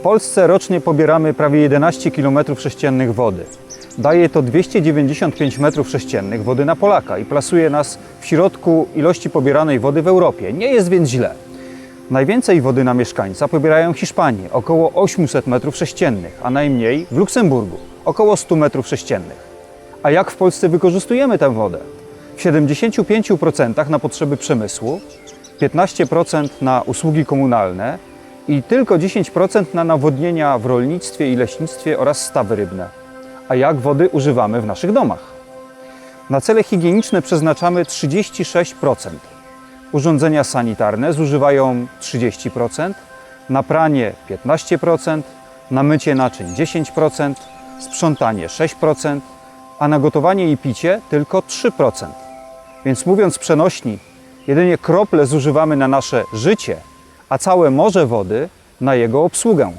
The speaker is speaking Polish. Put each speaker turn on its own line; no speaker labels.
Polsce rocznie pobieramy prawie 11 km3 wody. Daje to 295 m3 wody na Polaka i plasuje nas w środku ilości pobieranej wody w Europie. Nie jest więc źle. Najwięcej wody na mieszkańca pobierają Hiszpanie, około 800 m3, a najmniej w Luksemburgu, około 100 m3. A jak w Polsce wykorzystujemy tę wodę? W 75% na potrzeby przemysłu, 15% na usługi komunalne i tylko 10% na nawodnienia w rolnictwie i leśnictwie oraz stawy rybne. A jak wody używamy w naszych domach? Na cele higieniczne przeznaczamy 36%. Urządzenia sanitarne zużywają 30%, na pranie 15%, na mycie naczyń 10%, sprzątanie 6%, a na gotowanie i picie tylko 3%. Więc mówiąc przenośni, jedynie krople zużywamy na nasze życie, a całe morze wody na jego obsługę.